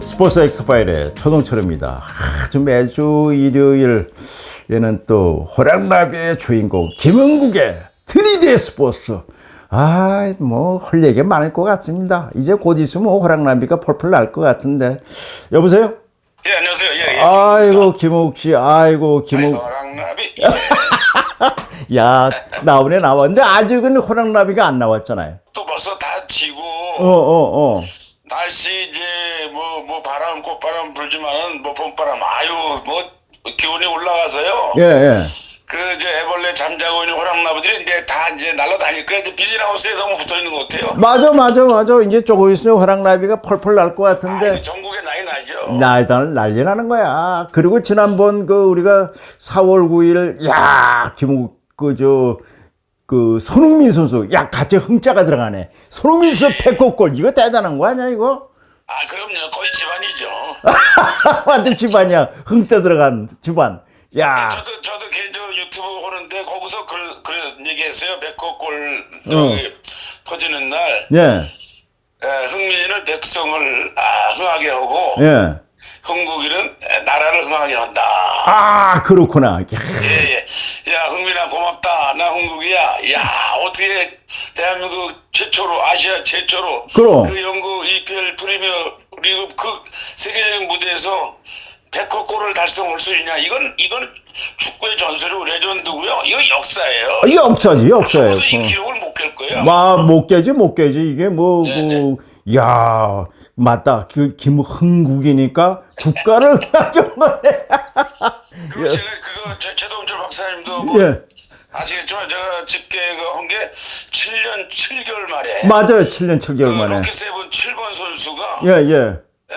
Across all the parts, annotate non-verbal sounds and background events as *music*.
스포츠 엑스파일의 초동철입니다. 아주 매주 일요일에는 또 호랑나비의 주인공 김은국의 3D 스포츠. 아, 뭐, 할 얘기 많을 것 같습니다. 이제 곧 있으면 호랑나비가 펄펄 날 것 같은데. 여보세요? 예, 안녕하세요. 예, 예. 아이고, 김욱 씨. 아이고, 김욱. 사랑나비. *laughs* 야, 나오네, 나왔는데 아직은 호랑나비가 안 나왔잖아요. 또 벌써 다 지고 어, 어, 어. 날씨 이제 뭐뭐 바람 꽃바람 불지만은 뭐 봄바람 아유 뭐 기온이 올라가서요. 예, 예. 그 이제 애벌레 잠자고 있는 호랑나비들이 이제 다 이제 날아다닐 거야. 이제 비닐하우스에 너무 붙어 있는 것 같아요. 맞아, 맞아, 맞아. 이제 조금 있으면 호랑나비가 펄펄 날 것 같은데. 아니, 전국에 난리 나죠. 날달 난리 나는 거야. 그리고 지난번 그 우리가 4월 9일 야 김우 그저 그 손흥민 선수 야 같이 흥자가 들어가네. 손흥민 선수 백호골 이거 대단한 거 아니야 이거? 아 그럼요. 거의 집안이죠. *laughs* 완전 집안이야. 흥자 들어간 집안. 야. 저도 저도 개인적으로 유튜브 보는데 거기서 그 그런 얘기했어요. 백호골 저기 터지는 날 예. 에, 흥민이는 백성을 아, 흥하게 하고 예. 흥국이는 나라를 흥하게 한다. 아 그렇구나. 야, 예예. 야 흥민아 고맙다. 나 흥국이야. 야 어떻게 대한민국 최초로 아시아 최초로 그럼. 그 영국 EPL 프리미어 리그 그 세계적인 무대에서 100호 골을 달성할 수 있냐? 이건 이건 축구의 전설이고 레전드고요. 이거 역사예요. 이 역사지 역사예요. 아무도 이 기록을 못 깰 거예요. 와못 깨지 못 깨지 이게 뭐 네, 그, 야 맞다 그 김흥국이니까 국가를 *laughs* 그리고 제가 그거 제- 최동철 박사님도 뭐 예. 아시겠지만 제가 집계 그한게 7년 7개월 만에 맞아요. 7년 7개월 그 만에. 로켓세븐 7번 선수가 예, 예.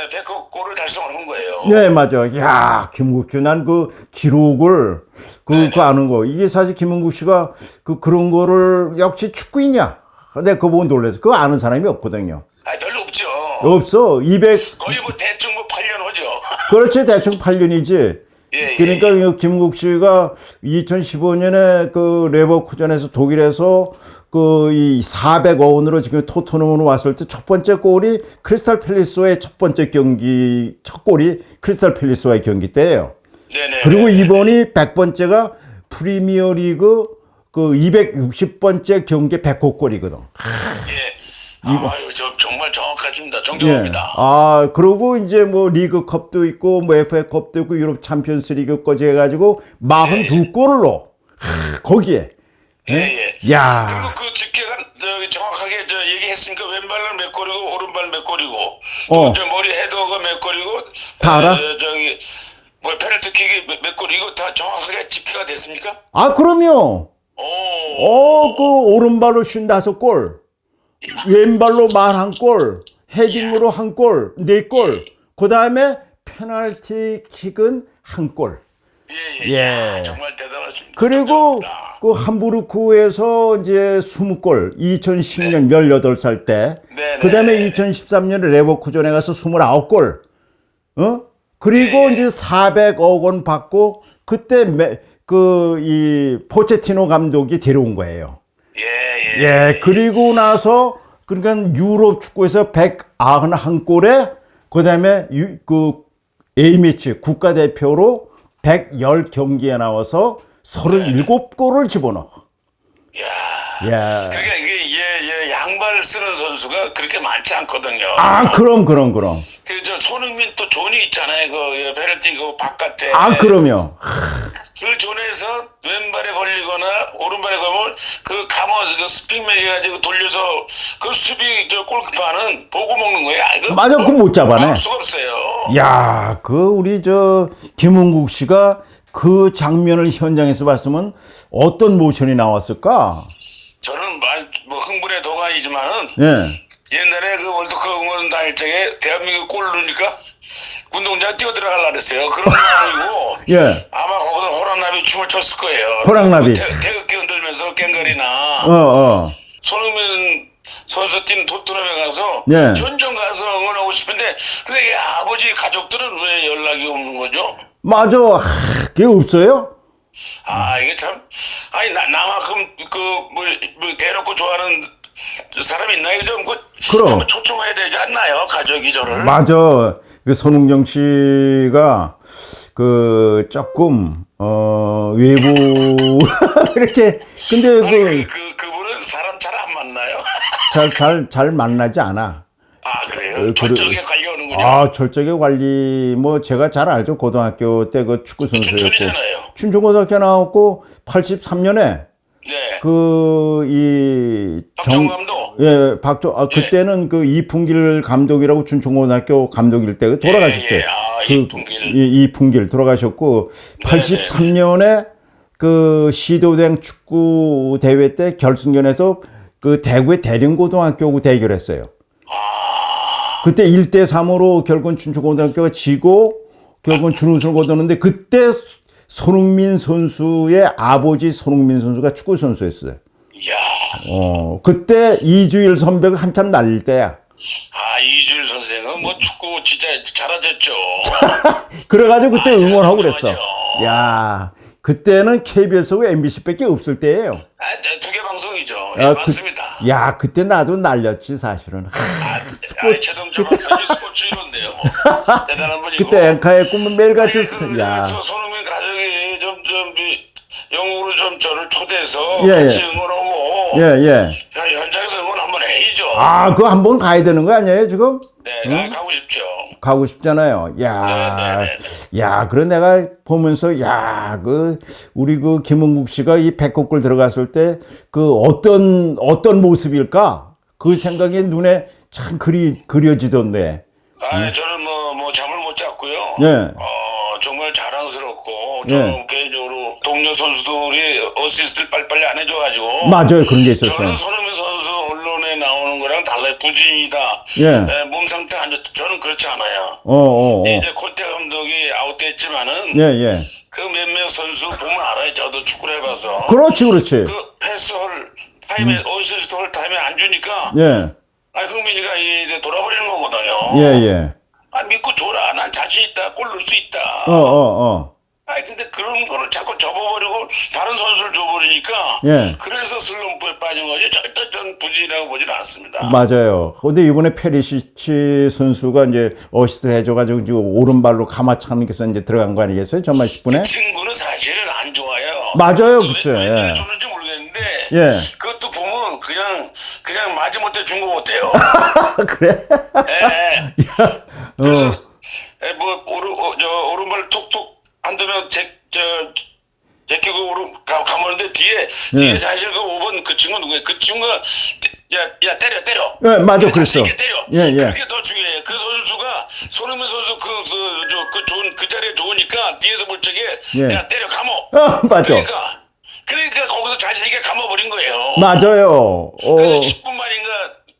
100호 골을 달성을 한 거예요. 예, 맞아. 야, 김국주, 난 그 기록을, 그, 그 아는 거. 이게 사실 김은국 씨가 그, 그런 거를 역시 축구이냐. 내가 그거 보고 놀랐어. 그거 아는 사람이 없거든요. 아 별로 없죠. 없어. 200, 거의 뭐 대충 뭐 8년 하죠. *laughs* 그렇지. 대충 8년이지. 예, 예, 그러니까 이 김국 씨가 2015년에 그 레버쿠전에서 독일에서 그 이 400억 원으로 지금 토트넘으로 왔을 때 첫 번째 골이 크리스탈 팰리스와의 첫 번째 경기 첫 골이 크리스탈 팰리스와의 경기 때예요. 네네. 그리고 이번이 100번째가 프리미어 리그 그 260번째 경기 100호 골이거든. 예. 아유 저 정말 정확하십니다. 예. 존경합니다. 아, 그리고 이제 뭐 리그컵도 있고 뭐 FA컵도 있고 유럽 챔피언스 리그까지 해가지고 42골로 거기에. 예, 예. 야. 그리고 그 집계가 저기 정확하게 저 얘기했으니까 왼발은 몇 골이고 오른발 몇 골이고 어. 또저 머리 헤더가 몇 골이고 다 알아? 어, 저기 뭐 페널티킥이 몇, 몇 골, 이거 다 정확하게 집계가 됐습니까? 아, 그럼요. 오, 어, 그 오른발로 55골. 왼발로 41골. 헤딩으로 한 골, 네 골. 그 다음에 페널티 킥은 한 골. 예, 예, 예. 예. 정말 대단하십니다. 그리고 존경합니다. 그 함부르크에서 이제 20골 2010년 18살 때 네, 그다음에 네. 2013년에 레버쿠전에 가서 29골 어? 그리고 네. 이제 400억 원 받고 그때 그 이 포체티노 감독이 데려온 거예요. 예, 예. 예, 그리고 나서 그러니까 유럽 축구에서 191골에 그다음에 유, 그 A매치 국가대표로 110경기에 나와서 37골을 집어넣어. 야. 예. 그러니까 이게 양발 쓰는 선수가 그렇게 많지 않거든요. 아, 그럼 그럼 그럼. 그저 손흥민 또 존이 있잖아요. 그 예, 페널티 그 바깥에. 아, 그럼요. 그 존에서 왼발에 걸리거나 오른발에 걸면 그 감어 그 스핑 매겨가지고 돌려서 그 수비 저 골키퍼는 보고 먹는 거야. 이거 맞아, 그거 못 잡아내. 수가 없어요. 야, 그 우리 저 김은국 씨가 그 장면을 현장에서 봤으면 어떤 모션이 나왔을까? 뭐 흥분의 도가니지만은 예. 옛날에 그 월드컵 응원 다닐 적에 대한민국 골 넣으니까 운동장 뛰어 들어가려 그랬어요. 그런 마음이고 *laughs* 예. 아마 거기서 호랑나비 춤을 췄을 거예요. 호랑나비. 뭐 태- 태극기 흔들면서 깽가리나 어, 어. 손흥민 선수 팀 토트넘에 가서 예. 현장 가서 응원하고 싶은데 근데 이 아버지 가족들은 왜 연락이 없는 거죠? 맞아. 하, 그게 없어요? 아 이게 참 아니 나 나만큼 그뭐 뭐 대놓고 좋아하는 사람 있나요? 좀그 그럼. 초청해야 되지 않나요? 가족이 저를. 맞아. 그 손흥정 씨가 그 조금 어 외부 *laughs* 이렇게 근데 아니, 그, 그그 그 분은 사람 잘 안 만나요? 잘 잘 잘 만나지 않아. 아 그래요? 그- 저쪽에 관 아 철저하게 관리 뭐 제가 잘 알죠 고등학교 때 그 축구 선수였고 춘천이잖아요. 춘천고등학교 나왔고 83년에 네. 그이 박정우 감독. 예, 박조 아 그때는 그 이풍길 감독이라고 춘천고등학교 감독일 때 돌아가셨어요. 예, 예. 아, 그 이풍길. 네, 이, 이풍길 돌아가셨고 83년에 그 시도된 축구 대회 때 결승전에서 그 대구의 대림고등학교하고 대결했어요. 아. 그때 1대 3으로 결국은 춘천고등학교가 지고 결국은 준우승을 거뒀는데 그때 손흥민 선수의 아버지 손흥민 선수가 축구 선수였어요. 이야. 어, 그때 이주일 선배가 한참 날릴 때야. 아 이주일 선생은 뭐 축구 진짜 잘하셨죠. *laughs* 그래가지고 그때 아, 응원하고 그랬어. 야, 그때는 KBS하고 MBC밖에 없을 때예요. 아, 두 개 방송이죠. 예, 아, 그- 맞습니다. 야, 그때 나도 날렸지 사실은. 아, 아, 최동조 박사님 스포츠 이론데요. 뭐. *laughs* 대단한 분이고. 그때 앵카에 꿈은 매일같이 그, 야, 그 손흥민 가족이 좀 좀 영국으로 좀 저를 초대해서 예, 같이 예. 응원하고 예, 예. 현- 현장에서 응원 한번 해야죠. 아, 그거 한번 가야 되는 거 아니에요 지금? 네, 가- 가고 싶죠. 가고 싶잖아요. 야, 네, 네, 야, 그래 내가 보면서 야, 그 우리 그 김은국 씨가 이 백곡골 들어갔을 때 그 어떤 어떤 모습일까? 그 생각이 눈에 참 그리 그려지던데. 아, 저는 뭐, 뭐 잠을 못 잤고요. 예. 어, 정말 자랑스럽고 저는 예. 개인적으로 동료 선수들이 어시스트를 빨리빨리 안 해줘가지고 맞아요, 그런 게 있었어요. 저는 손흥민 선수 언론에 나오는 거랑 달라요. 부진이다. 예. 에, 몸 상태 안 좋다. 저는 그렇지 않아요. 어, 어, 어. 이제 코테 감독이 아웃됐지만은 예, 예. 그 몇몇 선수 보면 알아요. 저도 축구를 해봐서 그렇지, 그렇지. 그 패스홀 타임에 어시스트 홀 타임에 안 주니까 음. 예, 아 흥민이가 이제 돌아버리는 거거든요. 예, 예. 아 믿고 줘라. 난 자신 있다. 골 넣을 수 있다. 어, 어, 어. 아니 근데 그런 거를 자꾸 접어버리고 다른 선수를 줘버리니까 예. 그래서 슬럼프에 빠진 거지 절대 전 부진이라고 보지는 않습니다. 맞아요. 근데 이번에 페리시치 선수가 이제 어시스트 해줘가지고 지금 오른발로 가마차면서 이제 들어간 거 아니겠어요? 전반 10분에? 친구는 사실은 안 좋아요. 맞아요, 왜- 글쎄, 왜, 예. 왜 줬는지 모르겠는데 예. 그것도 보면 그냥 그냥 마지못해 준거 같아요. *laughs* 그래? 예. 어. 그, 에, 뭐 오른 어, 저 오른발 툭툭 한두명 제저 제끼고 오른 가 가보는데 뒤에 뒤에 예. 사실 그 5번 그 친구 누구야? 그 친구가 야야 때려 때려. 예, 맞아, 그랬어. 있게 때려. 예, 예. 그게 더 중요해요. 그 선수가 손흥민 선수 그그저그 그 좋은 그 자리에 좋으니까 뒤에서 볼 적에 예. 야 때려 감어. 어, 맞아. 그러니까 그러니까 거기서 있게 감아버린 거예요. 맞아요. 어. 그래서 10분 만인가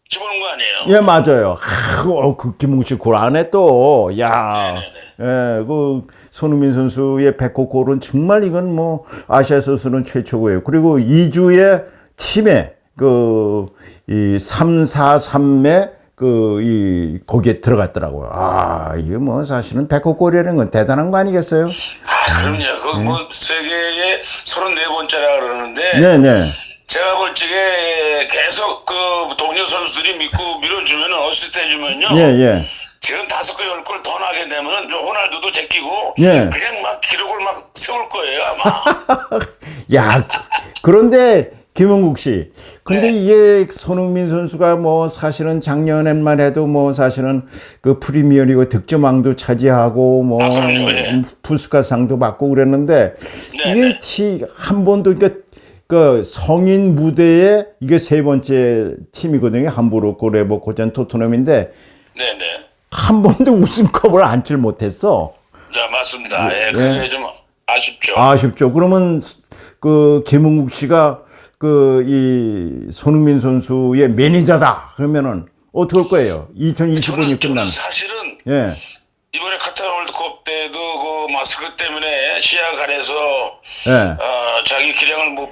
집어넣은 거 아니에요? 예, 맞아요. 하, 어, 그 김웅 씨골 안에 또, 야, 예, 그 손흥민 선수의 백호 골은 정말 이건 뭐 아시아 선수는 최초고요. 그리고 2주의 팀에 그이 3, 4, 3매 그이 거기에 들어갔더라고요. 아, 이게 뭐 사실은 백호 골이라는 건 대단한 거 아니겠어요? 아, 그럼요. 그뭐 세계의 34번째라 그러는데 네, 네. 제가 볼 적에 계속 그 동료 선수들이 믿고 밀어주면 어시스트 해주면요. 예, 예. 지금 다섯 골, 열골 더 나게 되면 저 호날두도 제끼고 예. 그냥 막 기록을 막 세울 거예요 아마. *laughs* 야, 그런데 김은국 씨, 근데 네. 이게 손흥민 선수가 뭐 사실은 작년에만 해도 뭐 사실은 그 프리미어리그 득점왕도 차지하고 뭐 아, 그럼요, 예. 푸스카상도 받고 그랬는데 네, 이게 네. 티한 번도 그러니까 그 성인 무대에 이게 세 번째 팀이거든요. 함부르크, 레버코젠, 토트넘인데 네네. 한 번도 우승컵을 안질 못했어. 자 맞습니다. 예, 그게 좀 아쉽죠. 아쉽죠. 그러면 스- 그 김은국 씨가 그 이 손흥민 선수의 매니저다. 그러면은 어떻게 할 거예요? 2025년이 저는, 저는 끝나면. 사실은 예. 이번에 카타르 월드컵 때도 그 마스크 때문에 시야 가려서 예. 어, 자기 기량을 못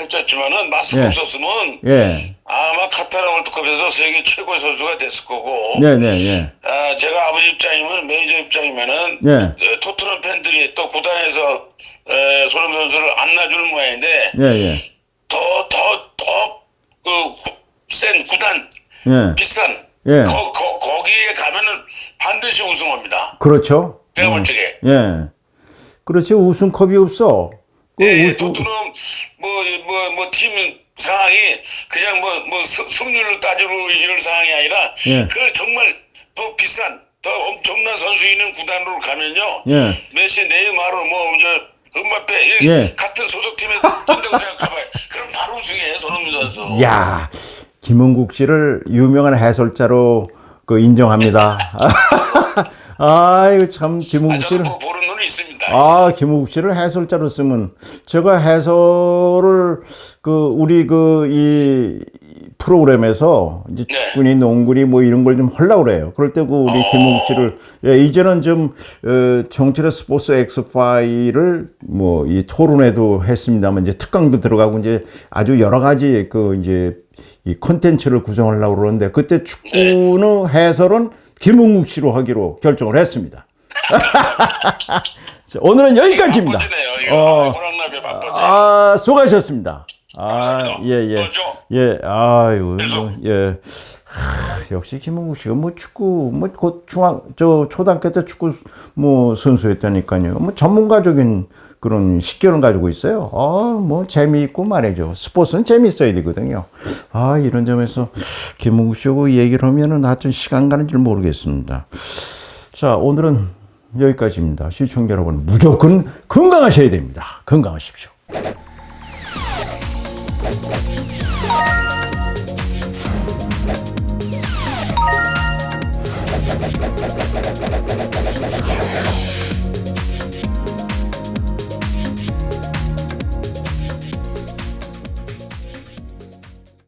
했었지만은 마스크 예. 없었으면 예. 아마 카타르 월드컵에서 세계 최고의 선수가 됐을 거고. 네, 네, 예. 아, 제가 아버지 입장이면 매니저 입장이면은 예. 에, 토트넘 팬들이 또 구단에서 에, 손흥민 선수를 안 놔주는 모양인데 예, 예. 더 더 더그센 구단 예. 비싼 예. 거, 거, 거기에 가면은 반드시 우승합니다. 그렇죠. 내가 볼 적에. 예. 그렇지. 우승컵이 없어. 그 예, 우승- 토트넘 뭐뭐 뭐 팀 상황이 그냥 뭐 뭐 승률로 따지고 이런 상황이 아니라 예. 그 정말 더 비싼 더 엄청난 선수 있는 구단으로 가면요. 예. 메시 네이마르 뭐저 음바페 이 예. 같은 소속팀에 뛴다고 생각해봐요. 그럼 바로 우승해 손흥민 선수. 야, 김은국 씨를 유명한 해설자로 그 인정합니다. *laughs* 아이고 참 아, 김은국 저도 씨를 뭐 보는 눈이 있습니다. 아, 김우국 씨를 해설자로 쓰면 제가 해설을 그 우리 그이 프로그램에서 이제 네. 축구니 농구니 뭐 이런 걸 좀 하려고 그래요. 그럴 때 그 우리 김우국 씨를 예, 이제는 좀 어, 정치의 스포츠 엑스 파일을 뭐이 토론회도 했습니다만 이제 특강도 들어가고 이제 아주 여러 가지 그 이제 이 콘텐츠를 구성하려고 그러는데 그때 축구는 해설은 김웅국 씨로 하기로 결정을 했습니다. *laughs* 자, 오늘은 여기까지입니다. 이거 어, 호랑나비. 아, 수고하셨습니다. 아, 예, 예. 예, 아유. 뭐, 예. 하, 역시 김은국 씨가 뭐 축구, 뭐 곧 중학, 저 초등학교 때 축구 뭐 선수였다니까요. 뭐 전문가적인 그런 식견을 가지고 있어요. 아, 뭐 재미있고 말이죠. 스포츠는 재미있어야 되거든요. 아, 이런 점에서 김은국 씨하고 얘기를 하면은 하여튼 시간 가는 줄 모르겠습니다. 자, 오늘은 여기까지입니다. 시청자 여러분, 무조건 건강하셔야 됩니다. 건강하십시오. Thank you.